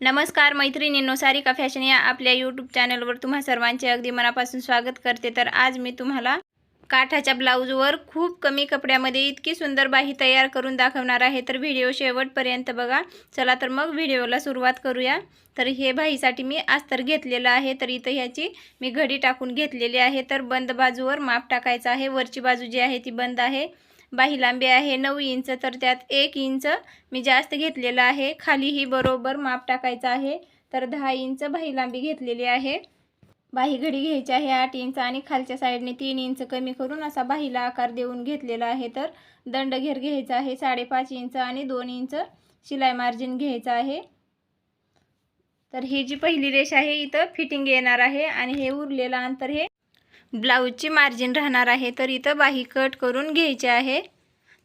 नमस्कार मैत्रिणींनो. सारिका फॅशन या आपल्या यूट्यूब चॅनलवर तुम्हा सर्वांचे अगदी मनापासून स्वागत करते. तर आज मी तुम्हाला काठाच्या ब्लाऊजवर खूप कमी कपड्यामध्ये इतकी सुंदर बाही तयार करून दाखवणार आहे. तर व्हिडिओ शेवटपर्यंत बघा. चला तर मग व्हिडिओला सुरुवात करूया. तर हे बाहीसाठी मी अस्तर घेतलेलं आहे. तर इथं ह्याची मी घडी टाकून घेतलेली आहे. तर बंद बाजूवर माप टाकायचं आहे. वरची बाजू जी आहे ती बंद आहे. बाही लांबी आहे. नऊ इंच तर त्यात एक इंच मी जास्त घेतलेलं आहे. खालीही बरोबर माप टाकायचं आहे. तर दहा इंच बाही लांबी घेतलेली आहे. बाही घडी घ्यायची आहे आठ इंच आणि खालच्या साईडने तीन इंच कमी करून असा बाहीला आकार देऊन घेतलेला आहे. तर दंड घेर घ्यायचा आहे साडेपाच इंच आणि दोन इंच शिलाई मार्जिन घ्यायचं आहे. तर ही जी पहिली रेष आहे इथं फिटिंग येणार आहे आणि हे उरलेलं अंतर हे ब्लाऊजची मार्जिन राहणार आहे तर इथं बाही कट करून घ्यायची आहे.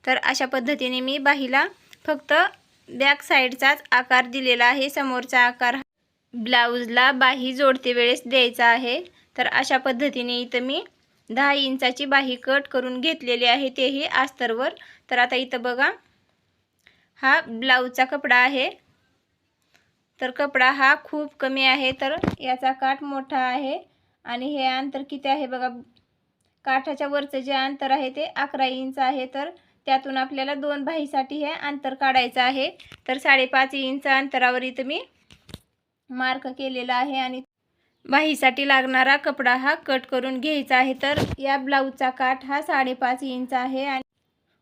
तर अशा पद्धतीने मी बाहीला फक्त बॅक साईडचाच आकार दिलेला आहे समोरचा आकार ब्लाऊजला बाही जोडते वेळेस द्यायचा आहे. तर अशा पद्धतीने इथं मी दहा इंचाची बाही कट करून घेतलेली आहे तेही आस्तरवर. तर आता इथं बघा हा ब्लाऊजचा कपडा आहे. तर कपडा हा खूप कमी आहे तर याचा काठ मोठा आहे. आणि हे अंतर किती आहे बघा. काठाच्या वरचं जे अंतर आहे ते अकरा इंच आहे. तर त्यातून आपल्याला दोन बाहीसाठी हे अंतर काढायचं आहे. तर साडेपाच इंच अंतरावर इथं मी मार्क केलेला आहे आणि बाहीसाठी लागणारा कपडा हा कट करून घ्यायचा आहे. तर या ब्लाऊजचा काठ हा साडेपाच इंच आहे आणि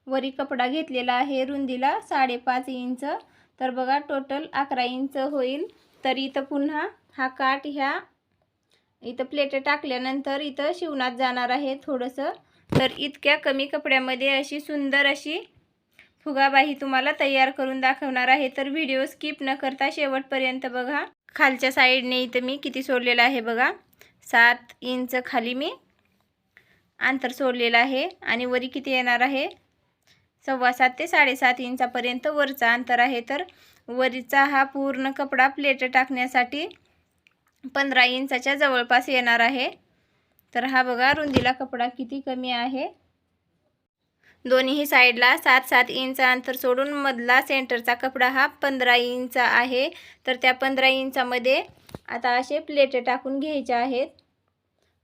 वरी कपडा घेतलेला आहे रुंदीला साडेपाच इंच. तर बघा टोटल अकरा इंच होईल. तर इथं पुन्हा हा काठ ह्या इथं प्लेट टाकल्यानंतर इथं शिवणात जाणार आहे थोडंसं. तर इतक्या कमी कपड्यामध्ये अशी सुंदर अशी फुगाबाही तुम्हाला तयार करून दाखवणार आहे. तर व्हिडिओ स्किप न करता शेवटपर्यंत बघा. खालच्या साईडने इथं मी किती सोडलेलं आहे बघा. सात इंच खाली मी अंतर सोडलेलं आहे आणि वरी किती येणार आहे? सव्वा सात ते साडेसात इंचापर्यंत वरचा अंतर आहे. तर वरीचा हा पूर्ण कपडा प्लेट टाकण्यासाठी पंधरा इंचाच्या जवळपास येणार आहे. तर हा बघा रुंदीला कपडा किती कमी आहे. दोन्ही साईडला सात सात इंच अंतर सोडून मधला सेंटरचा कपडा हा पंधरा इंच आहे. तर त्या पंधरा इंचामध्ये आता असे प्लेट टाकून घ्यायचे आहेत.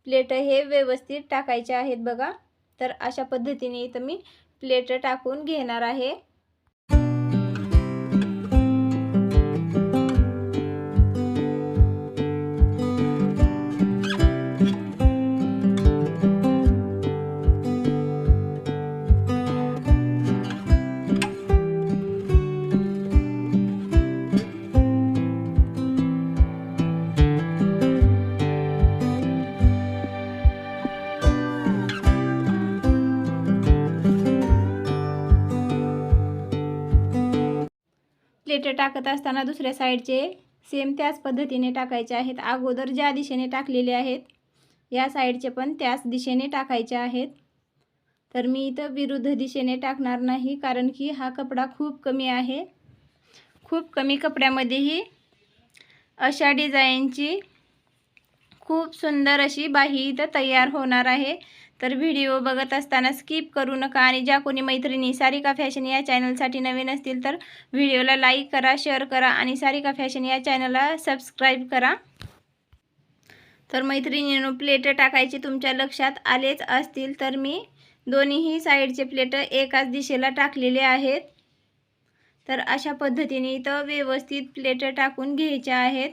प्लेट हे व्यवस्थित टाकायचे आहेत बघा. तर अशा पद्धतीने इथं मी प्लेट टाकून घेणार आहे. प्लेट टाकत असताना दुसऱ्या साईडचे सेम त्याच पद्धतीने टाकायचे आहेत. अगोदर ज्या दिशेने टाकलेले आहेत या साईडचे पण त्याच दिशेने टाकायचे आहेत. तर मी इथं विरुद्ध दिशेने टाकणार नाही कारण की हा कपडा खूप कमी आहे. खूप कमी कपड्यामध्येही अशा डिझाईनची खूप सुंदर अशी बाही इथं तयार होणार आहे. तर व्हिडिओ बघत असताना स्किप करू नका आणि ज्या कोणी मैत्रिणी सारिका फॅशन या चॅनलसाठी नवीन असतील तर व्हिडिओला लाईक करा शेअर करा आणि सारिका फॅशन या चॅनलला सबस्क्राईब करा. तर मैत्रिणीनं प्लेट टाकायचे तुमच्या लक्षात आलेच असतील तर मी दोन्हीही साईडचे प्लेट एकाच दिशेला टाकलेले आहेत. तर अशा पद्धतीने इथं व्यवस्थित प्लेट टाकून घ्यायच्या आहेत.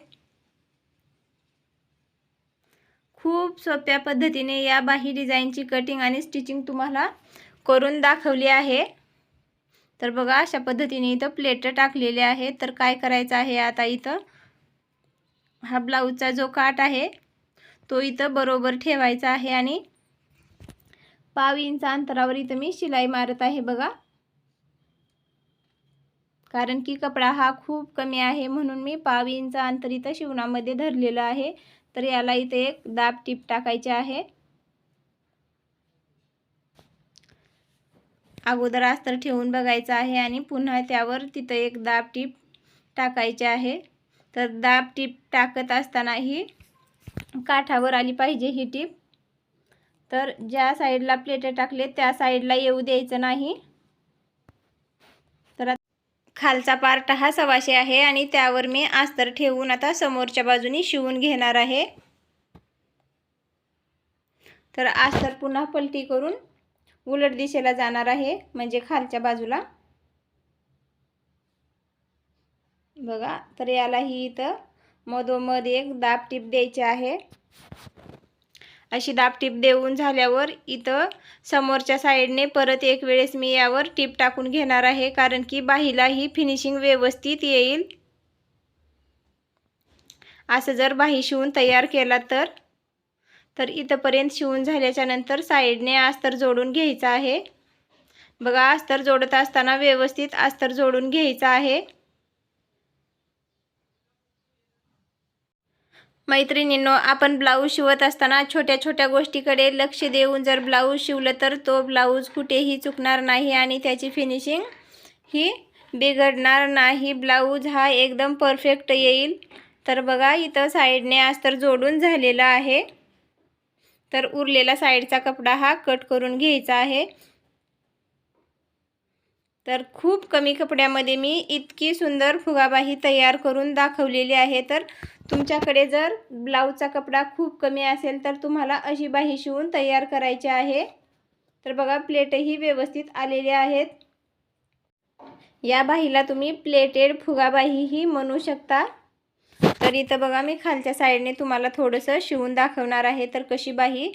खूप सोप्या पद्धतीने या बाही डिझाईनची कटिंग आणि स्टिचिंग तुम्हाला करून दाखवली आहे. तर बघा अशा पद्धतीने इथं प्लेट टाकलेले आहे तर काय करायचं आहे आता इथं? हा ब्लाऊजचा जो काट आहे तो इथं बरोबर ठेवायचा आहे आणि पाव इंच अंतरावर इथं मी शिलाई मारत आहे बघा. कारण की कपडा हा खूप कमी आहे म्हणून मी पाव इंच अंतर इथं शिवणामध्ये धरलेलं आहे. तर याला इथे एक दाब टीप टाकायचे आहे. अगोदर अस्तर ठेवून बघायचं आहे आणि पुन्हा त्यावर तिथं एक दाब टीप टाकायचे आहे. तर दाब टीप टाकत असताना ही काठावर आली पाहिजे ही टीप. तर ज्या साईडला प्लेट टाकले त्या साईडला येऊ द्यायचं नाही. खालचा पार्ट हा सवाशे आहे आणि त्यावर मी अस्तर ठेवून आता समोरच्या बाजूनी शिवून घेणार आहे. तर अस्तर पुन्हा पलटी करून उलट दिशेला जाणार आहे म्हणजे खालच्या बाजूला. बघा तर यालाही इथं मधोमध एक दाब टीप द्यायची आहे. अशी दाब टीप देऊन झाल्यावर इथं समोरच्या साईडने परत एक वेळेस मी यावर टीप टाकून घेणार आहे कारण की बाहीला ही फिनिशिंग व्यवस्थित येईल. असं जर बाही शिवून तयार केला तर तर इथंपर्यंत शिवून झाल्याच्यानंतर साईडने अस्तर जोडून घ्यायचं आहे. बघा अस्तर जोडत असताना व्यवस्थित अस्तर जोडून घ्यायचं आहे. मैत्रिणींनो आपण ब्लाऊज शिवत असताना छोट्या छोट्या गोष्टीकडे लक्ष देऊन जर ब्लाऊज शिवलं तर तो ब्लाऊज कुठेही चुकणार नाही आणि त्याची फिनिशिंग ही बिघडणार नाही. ब्लाऊज हा एकदम परफेक्ट येईल. तर बघा इथं साईडने अस्तर जोडून झालेला आहे. तर उरलेला साईडचा कपडा हा कट करून घ्यायचा आहे. तर खूप कमी कपड्यामध्ये मी इतकी सुंदर फुगाबाही तयार करून दाखवलेली आहे. तर तुमच्याकडे जर ब्लाऊजचा कपडा खूप कमी असेल तर तुम्हाला अशी बाही शिवून तयार करायची आहे. तर बघा प्लेटही व्यवस्थित आलेले आहेत. या बाहीला तुम्ही प्लेटेड फुगाबाहीही म्हणू शकता. तर इथं बघा मी खालच्या साईडने तुम्हाला थोडंसं शिवून दाखवणार आहे. तर कशी बाही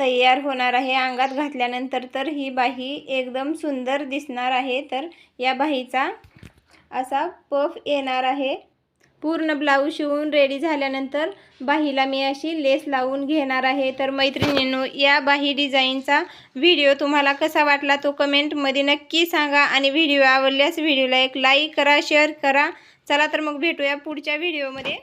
तयार होणार आहे. अंगात घातल्यानंतर तर ही बाही एकदम सुंदर दिसणार आहे. तर या बाहीचा असा पफ येणार आहे. पूर्ण ब्लाऊज शिवून रेडी झाल्यानंतर बाहीला मी अशी लेस लावून घेणार आहे. तर मैत्रिणींनो या बाही डिझाईनचा व्हिडिओ तुम्हाला कसा वाटला तो कमेंटमध्ये नक्की सांगा आणि व्हिडिओ आवडल्यास व्हिडिओला एक लाईक करा शेअर करा. चला तर मग भेटूया पुढच्या व्हिडिओमध्ये